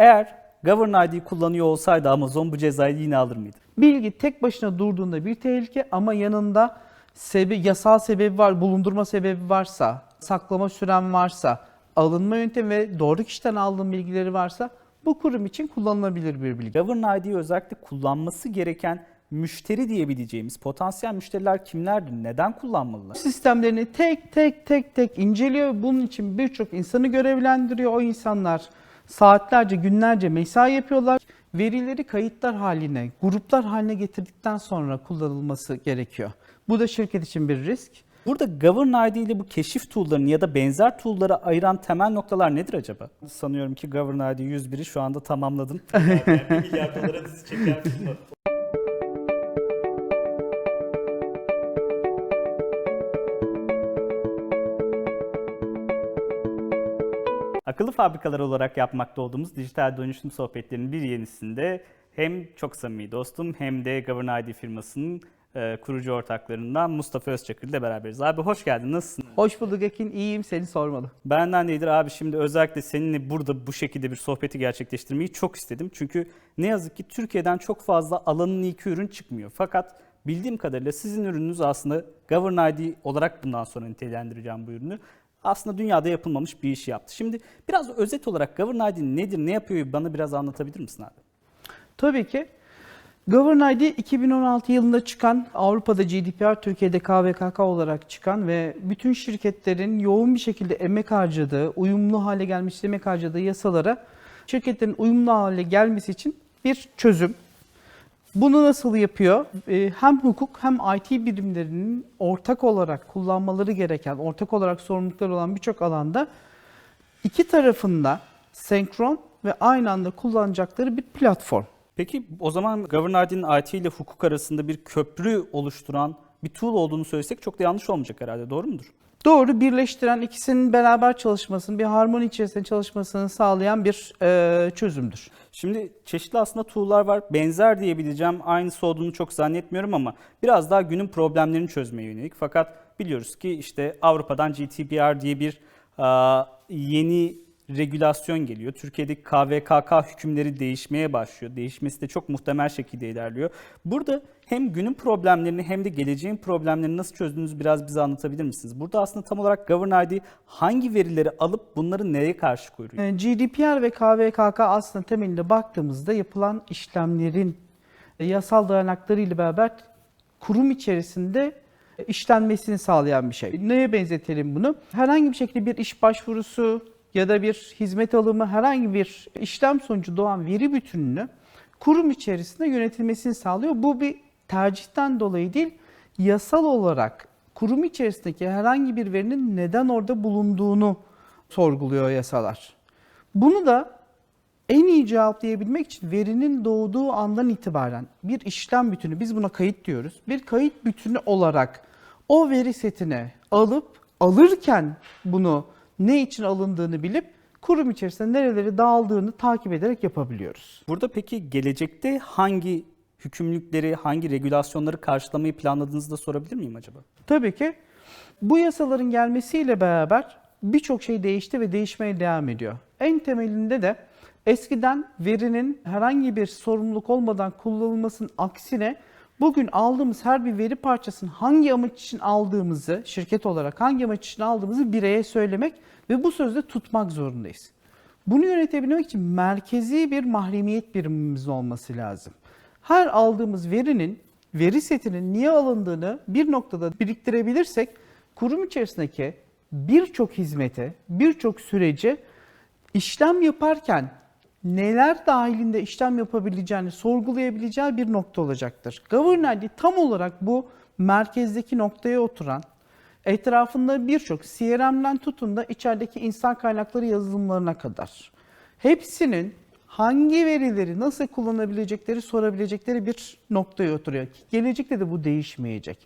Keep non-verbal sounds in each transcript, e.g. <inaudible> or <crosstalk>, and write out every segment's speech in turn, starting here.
Eğer Govern ID kullanıyor olsaydı Amazon bu cezayı yine alır mıydı? Bilgi tek başına durduğunda bir tehlike ama yanında sebe yasal sebebi var, bulundurma sebebi varsa, saklama süren varsa, alınma yöntemi ve doğru kişiden aldığın bilgileri varsa bu kurum için kullanılabilir bir bilgi. Govern ID'yi özellikle kullanması gereken müşteri diyebileceğimiz potansiyel müşteriler kimlerdir? Neden kullanmalılar? Sistemlerini tek tek tek tek inceliyor. Bunun için birçok insanı görevlendiriyor. O insanlar saatlerce, günlerce mesai yapıyorlar. Verileri kayıtlar haline, gruplar haline getirdikten sonra kullanılması gerekiyor. Bu da şirket için bir risk. Burada Govern ID ile bu keşif tool'larını ya da benzer tool'ları ayıran temel noktalar nedir acaba? Sanıyorum ki Govern ID 101'i şu anda tamamladın. <laughs> bir milyar dolara dizi çeker Akıllı fabrikalar olarak yapmakta olduğumuz dijital dönüşüm sohbetlerinin bir yenisinde hem çok samimi dostum hem de Govern ID firmasının e, kurucu ortaklarından Mustafa Özçakır ile beraberiz. Abi hoş geldin, nasılsın? Hoş bulduk Ekin, iyiyim seni sormalı. Benden değildir abi şimdi özellikle seninle burada bu şekilde bir sohbeti gerçekleştirmeyi çok istedim. Çünkü ne yazık ki Türkiye'den çok fazla alanın iki ürün çıkmıyor. Fakat bildiğim kadarıyla sizin ürününüz aslında Govern ID olarak bundan sonra nitelendireceğim bu ürünü. Aslında dünyada yapılmamış bir iş yaptı. Şimdi biraz özet olarak Govern ID nedir, ne yapıyor bana biraz anlatabilir misin abi? Tabii ki. Govern ID 2016 yılında çıkan Avrupa'da GDPR, Türkiye'de KVKK olarak çıkan ve bütün şirketlerin yoğun bir şekilde emek harcadığı, uyumlu hale gelmiş emek harcadığı yasalara şirketlerin uyumlu hale gelmesi için bir çözüm. Bunu nasıl yapıyor? Ee, Hem hukuk hem IT birimlerinin ortak olarak kullanmaları gereken, ortak olarak sorumlulukları olan birçok alanda iki tarafında senkron ve aynı anda kullanacakları bir platform. Peki o zaman Govern ID'nin IT ile hukuk arasında bir köprü oluşturan bir tool olduğunu söylesek çok da yanlış olmayacak herhalde doğru mudur? Doğru birleştiren ikisinin beraber çalışmasını, bir harmoni içerisinde çalışmasını sağlayan bir e, çözümdür. Şimdi çeşitli aslında tool'lar var. Benzer diyebileceğim aynısı olduğunu çok zannetmiyorum ama biraz daha günün problemlerini çözmeye yönelik. Fakat biliyoruz ki işte Avrupa'dan GDPR diye bir aa, yeni regülasyon geliyor. Türkiye'deki KVKK hükümleri değişmeye başlıyor. Değişmesi de çok muhtemel şekilde ilerliyor. Burada hem günün problemlerini hem de geleceğin problemlerini nasıl çözdüğünüzü biraz bize anlatabilir misiniz? Burada aslında tam olarak Govern ID hangi verileri alıp bunları nereye karşı koyuyor? E, GDPR ve KVKK aslında temelinde baktığımızda yapılan işlemlerin e, yasal dayanakları ile beraber kurum içerisinde e, işlenmesini sağlayan bir şey. Neye benzetelim bunu? Herhangi bir şekilde bir iş başvurusu ya da bir hizmet alımı, herhangi bir işlem sonucu doğan veri bütününü kurum içerisinde yönetilmesini sağlıyor. Bu bir tercihten dolayı değil, yasal olarak kurum içerisindeki herhangi bir verinin neden orada bulunduğunu sorguluyor yasalar. Bunu da en iyi cevaplayabilmek için verinin doğduğu andan itibaren bir işlem bütünü, biz buna kayıt diyoruz. Bir kayıt bütünü olarak o veri setine alıp alırken bunu ne için alındığını bilip kurum içerisinde nereleri dağıldığını takip ederek yapabiliyoruz. Burada peki gelecekte hangi hükümlülükleri, hangi regülasyonları karşılamayı planladığınızı da sorabilir miyim acaba? Tabii ki bu yasaların gelmesiyle beraber birçok şey değişti ve değişmeye devam ediyor. En temelinde de eskiden verinin herhangi bir sorumluluk olmadan kullanılmasının aksine bugün aldığımız her bir veri parçasını hangi amaç için aldığımızı, şirket olarak hangi amaç için aldığımızı bireye söylemek ve bu sözde tutmak zorundayız. Bunu yönetebilmek için merkezi bir mahremiyet birimimiz olması lazım. Her aldığımız verinin, veri setinin niye alındığını bir noktada biriktirebilirsek kurum içerisindeki birçok hizmete, birçok süreci işlem yaparken neler dahilinde işlem yapabileceğini sorgulayabileceği bir nokta olacaktır. Govern ID tam olarak bu merkezdeki noktaya oturan, etrafında birçok CRM'den tutun da içerideki insan kaynakları yazılımlarına kadar hepsinin hangi verileri nasıl kullanabilecekleri sorabilecekleri bir noktaya oturuyor. Gelecekte de bu değişmeyecek.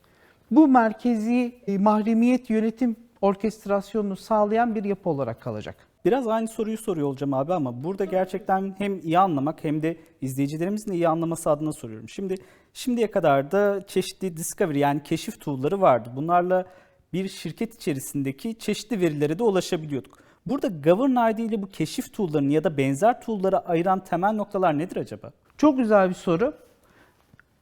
Bu merkezi e, mahremiyet yönetim orkestrasyonunu sağlayan bir yapı olarak kalacak. Biraz aynı soruyu soruyor olacağım abi ama burada gerçekten hem iyi anlamak hem de izleyicilerimizin iyi anlaması adına soruyorum. Şimdi şimdiye kadar da çeşitli discovery yani keşif tool'ları vardı. Bunlarla bir şirket içerisindeki çeşitli verilere de ulaşabiliyorduk. Burada Govern ID ile bu keşif tool'larını ya da benzer tool'ları ayıran temel noktalar nedir acaba? Çok güzel bir soru.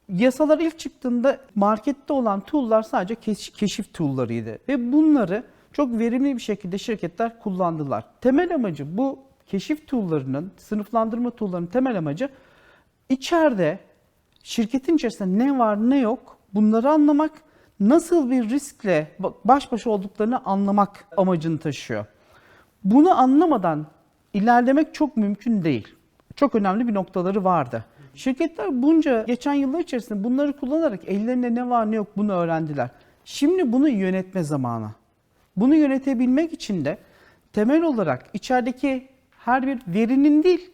Yasalar ilk çıktığında markette olan tool'lar sadece keş- keşif tool'larıydı ve bunları çok verimli bir şekilde şirketler kullandılar. Temel amacı bu keşif tool'larının, sınıflandırma tool'larının temel amacı içeride şirketin içerisinde ne var ne yok bunları anlamak, nasıl bir riskle baş başa olduklarını anlamak amacını taşıyor. Bunu anlamadan ilerlemek çok mümkün değil. Çok önemli bir noktaları vardı. Şirketler bunca geçen yıllar içerisinde bunları kullanarak ellerinde ne var ne yok bunu öğrendiler. Şimdi bunu yönetme zamanı. Bunu yönetebilmek için de temel olarak içerideki her bir verinin değil,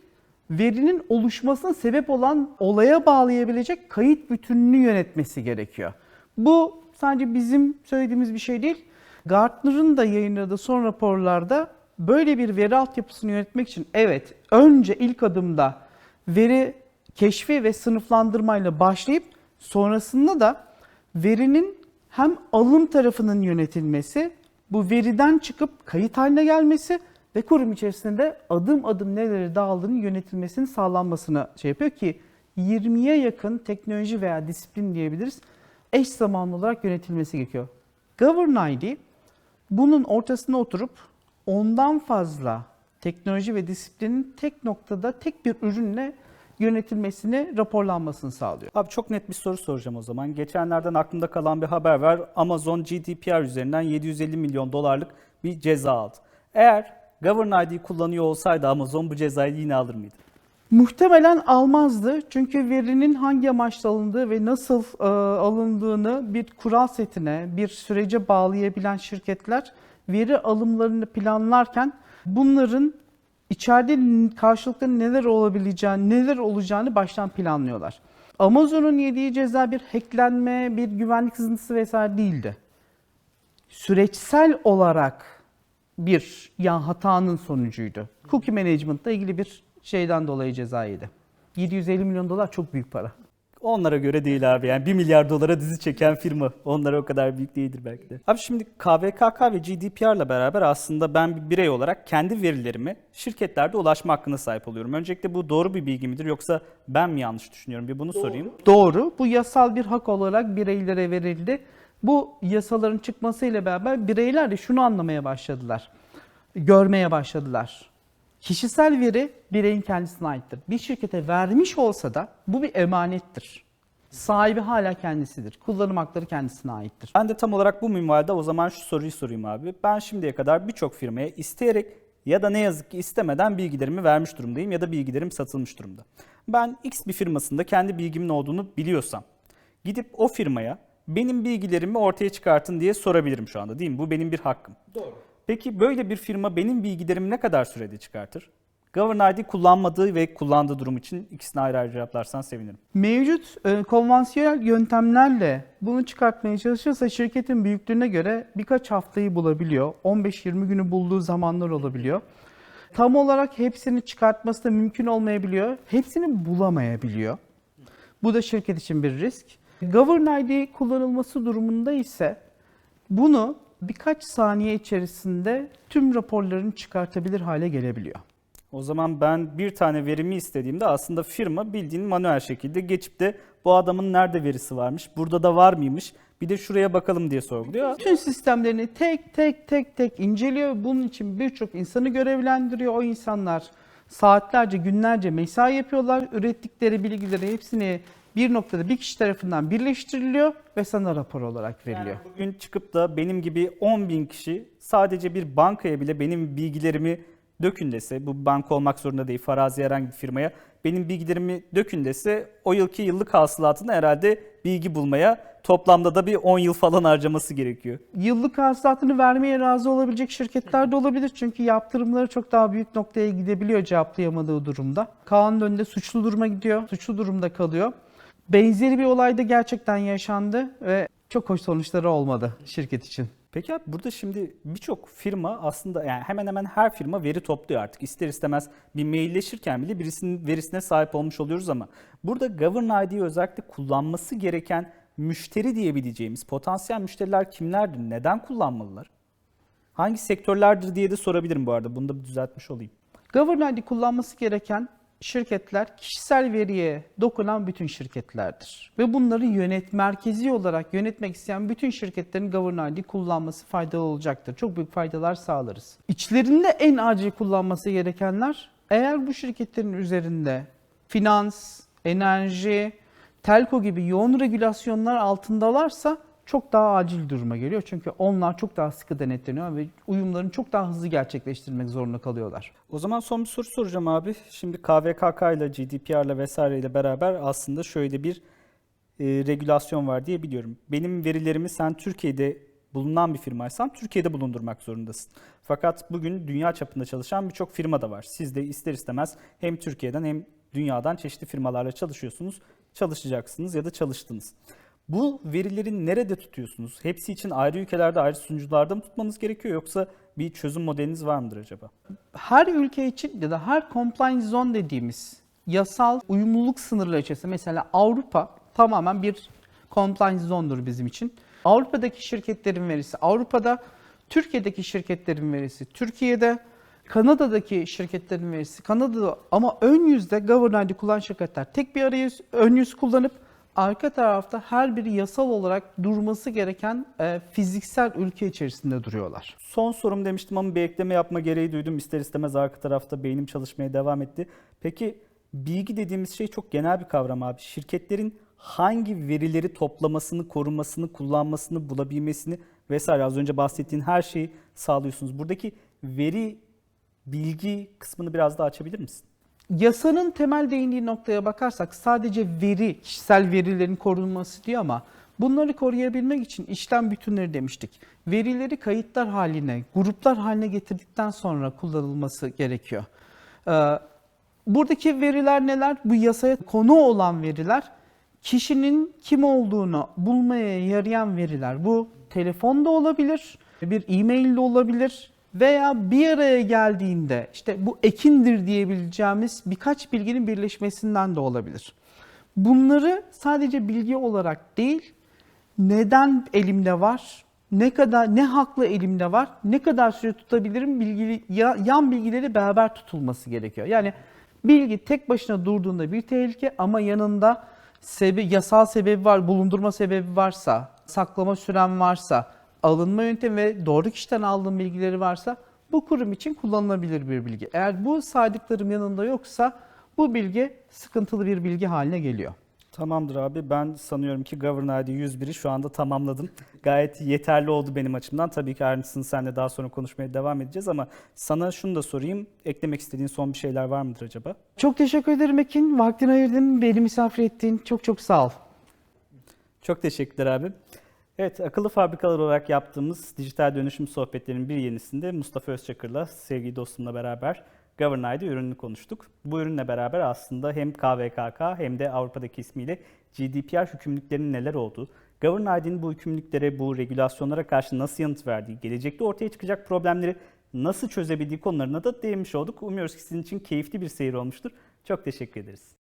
verinin oluşmasına sebep olan olaya bağlayabilecek kayıt bütününü yönetmesi gerekiyor. Bu sadece bizim söylediğimiz bir şey değil. Gartner'ın da yayınladığı son raporlarda böyle bir veri altyapısını yönetmek için evet önce ilk adımda veri keşfi ve sınıflandırmayla başlayıp sonrasında da verinin hem alım tarafının yönetilmesi, bu veriden çıkıp kayıt haline gelmesi ve kurum içerisinde adım adım neleri dağıldığını yönetilmesinin sağlanmasına şey yapıyor ki 20'ye yakın teknoloji veya disiplin diyebiliriz eş zamanlı olarak yönetilmesi gerekiyor. Govern ID bunun ortasına oturup ondan fazla teknoloji ve disiplinin tek noktada tek bir ürünle yönetilmesini, raporlanmasını sağlıyor. Abi çok net bir soru soracağım o zaman. Geçenlerden aklımda kalan bir haber var. Amazon GDPR üzerinden 750 milyon dolarlık bir ceza aldı. Eğer Govern ID kullanıyor olsaydı Amazon bu cezayı yine alır mıydı? Muhtemelen almazdı çünkü verinin hangi amaçla alındığı ve nasıl e, alındığını bir kural setine, bir sürece bağlayabilen şirketler veri alımlarını planlarken bunların içeride karşılıklı neler olabileceğini, neler olacağını baştan planlıyorlar. Amazon'un yediği ceza bir hacklenme, bir güvenlik sızıntısı vesaire değildi. Süreçsel olarak bir ya hatanın sonucuydu. Cookie management'la ilgili bir şeyden dolayı ceza yedi. 750 milyon dolar çok büyük para. Onlara göre değil abi. Yani 1 milyar dolara dizi çeken firma. Onlara o kadar büyük değildir belki de. Abi şimdi KVKK ve GDPR'la beraber aslında ben bir birey olarak kendi verilerimi şirketlerde ulaşma hakkına sahip oluyorum. Öncelikle bu doğru bir bilgi midir yoksa ben mi yanlış düşünüyorum? Bir bunu sorayım. Doğru. Bu yasal bir hak olarak bireylere verildi. Bu yasaların çıkmasıyla beraber bireyler de şunu anlamaya başladılar. Görmeye başladılar. Kişisel veri bireyin kendisine aittir. Bir şirkete vermiş olsa da bu bir emanettir. Sahibi hala kendisidir. Kullanım hakları kendisine aittir. Ben de tam olarak bu minvalde o zaman şu soruyu sorayım abi. Ben şimdiye kadar birçok firmaya isteyerek ya da ne yazık ki istemeden bilgilerimi vermiş durumdayım ya da bilgilerim satılmış durumda. Ben X bir firmasında kendi bilgimin olduğunu biliyorsam gidip o firmaya benim bilgilerimi ortaya çıkartın diye sorabilirim şu anda değil mi? Bu benim bir hakkım. Doğru. Peki böyle bir firma benim bilgilerimi ne kadar sürede çıkartır? Govern ID kullanmadığı ve kullandığı durum için ikisini ayrı ayrı cevaplarsan sevinirim. Mevcut e, konvansiyonel yöntemlerle bunu çıkartmaya çalışırsa şirketin büyüklüğüne göre birkaç haftayı bulabiliyor. 15-20 günü bulduğu zamanlar olabiliyor. Tam olarak hepsini çıkartması da mümkün olmayabiliyor. Hepsini bulamayabiliyor. Bu da şirket için bir risk. Govern ID kullanılması durumunda ise bunu birkaç saniye içerisinde tüm raporlarını çıkartabilir hale gelebiliyor. O zaman ben bir tane verimi istediğimde aslında firma bildiğin manuel şekilde geçip de bu adamın nerede verisi varmış, burada da var mıymış, bir de şuraya bakalım diye sorguluyor. Bütün sistemlerini tek tek tek tek inceliyor. Bunun için birçok insanı görevlendiriyor. O insanlar saatlerce, günlerce mesai yapıyorlar. Ürettikleri bilgileri hepsini bir noktada bir kişi tarafından birleştiriliyor ve sana rapor olarak veriliyor. Bugün çıkıp da benim gibi 10 bin kişi sadece bir bankaya bile benim bilgilerimi dökün dese, bu banka olmak zorunda değil, farazi herhangi bir firmaya benim bilgilerimi dökün dese o yılki yıllık hasılatını herhalde bilgi bulmaya toplamda da bir 10 yıl falan harcaması gerekiyor. Yıllık hasılatını vermeye razı olabilecek şirketler de olabilir. Çünkü yaptırımları çok daha büyük noktaya gidebiliyor cevaplayamadığı durumda. Kanun önünde suçlu duruma gidiyor, suçlu durumda kalıyor. Benzeri bir olay da gerçekten yaşandı ve çok hoş sonuçları olmadı şirket için. Peki abi burada şimdi birçok firma aslında yani hemen hemen her firma veri topluyor artık. İster istemez bir mailleşirken bile birisinin verisine sahip olmuş oluyoruz ama burada Govern ID'yi özellikle kullanması gereken müşteri diyebileceğimiz potansiyel müşteriler kimlerdir? Neden kullanmalılar? Hangi sektörlerdir diye de sorabilirim bu arada. Bunu da bir düzeltmiş olayım. Governor ID kullanması gereken şirketler kişisel veriye dokunan bütün şirketlerdir. Ve bunları yönet merkezi olarak yönetmek isteyen bütün şirketlerin Governor ID kullanması faydalı olacaktır. Çok büyük faydalar sağlarız. İçlerinde en acil kullanması gerekenler eğer bu şirketlerin üzerinde finans, enerji, telko gibi yoğun regülasyonlar altındalarsa çok daha acil duruma geliyor. Çünkü onlar çok daha sıkı denetleniyor ve uyumlarını çok daha hızlı gerçekleştirmek zorunda kalıyorlar. O zaman son bir soru soracağım abi. Şimdi KVKK ile GDPR ile vesaireyle beraber aslında şöyle bir e, regülasyon var diye biliyorum. Benim verilerimi sen Türkiye'de bulunan bir firmaysan Türkiye'de bulundurmak zorundasın. Fakat bugün dünya çapında çalışan birçok firma da var. Siz de ister istemez hem Türkiye'den hem dünyadan çeşitli firmalarla çalışıyorsunuz, çalışacaksınız ya da çalıştınız. Bu verileri nerede tutuyorsunuz? Hepsi için ayrı ülkelerde, ayrı sunucularda mı tutmanız gerekiyor yoksa bir çözüm modeliniz var mıdır acaba? Her ülke için ya da her compliance zone dediğimiz yasal uyumluluk sınırları içerisinde mesela Avrupa tamamen bir compliance zone'dur bizim için. Avrupa'daki şirketlerin verisi Avrupa'da, Türkiye'deki şirketlerin verisi Türkiye'de, Kanada'daki şirketlerin verisi Kanada'da ama ön yüzde Governor ID kullanan şirketler tek bir arayüz, ön yüz kullanıp arka tarafta her biri yasal olarak durması gereken e, fiziksel ülke içerisinde duruyorlar. Son sorum demiştim ama bir ekleme yapma gereği duydum. İster istemez arka tarafta beynim çalışmaya devam etti. Peki bilgi dediğimiz şey çok genel bir kavram abi. Şirketlerin hangi verileri toplamasını, korumasını, kullanmasını, bulabilmesini vesaire az önce bahsettiğin her şeyi sağlıyorsunuz. Buradaki veri bilgi kısmını biraz daha açabilir misin? Yasanın temel değindiği noktaya bakarsak sadece veri, kişisel verilerin korunması diyor ama bunları koruyabilmek için işlem bütünleri demiştik. Verileri kayıtlar haline, gruplar haline getirdikten sonra kullanılması gerekiyor. Ee, buradaki veriler neler? Bu yasaya konu olan veriler kişinin kim olduğunu bulmaya yarayan veriler. Bu telefonda olabilir, bir e-mail de olabilir veya bir araya geldiğinde işte bu ekindir diyebileceğimiz birkaç bilginin birleşmesinden de olabilir. Bunları sadece bilgi olarak değil, neden elimde var, ne kadar ne haklı elimde var, ne kadar süre tutabilirim bilgili ya- yan bilgileri beraber tutulması gerekiyor. Yani bilgi tek başına durduğunda bir tehlike ama yanında sebe yasal sebebi var, bulundurma sebebi varsa, saklama süren varsa, alınma yöntemi ve doğru kişiden aldığım bilgileri varsa bu kurum için kullanılabilir bir bilgi. Eğer bu saydıklarım yanında yoksa bu bilgi sıkıntılı bir bilgi haline geliyor. Tamamdır abi. Ben sanıyorum ki Governor ID 101'i şu anda tamamladım. Gayet yeterli oldu benim açımdan. Tabii ki ayrıntısını seninle daha sonra konuşmaya devam edeceğiz ama sana şunu da sorayım. Eklemek istediğin son bir şeyler var mıdır acaba? Çok teşekkür ederim Ekin. Vaktini ayırdın, beni misafir ettin. Çok çok sağ ol. Çok teşekkürler abi. Evet, akıllı fabrikalar olarak yaptığımız dijital dönüşüm sohbetlerinin bir yenisinde Mustafa Özçakır'la, sevgili dostumla beraber Govern ID ürününü konuştuk. Bu ürünle beraber aslında hem KVKK hem de Avrupa'daki ismiyle GDPR hükümlülüklerinin neler olduğu, Govern ID'nin bu hükümlülüklere, bu regülasyonlara karşı nasıl yanıt verdiği, gelecekte ortaya çıkacak problemleri nasıl çözebildiği konularına da değinmiş olduk. Umuyoruz ki sizin için keyifli bir seyir olmuştur. Çok teşekkür ederiz.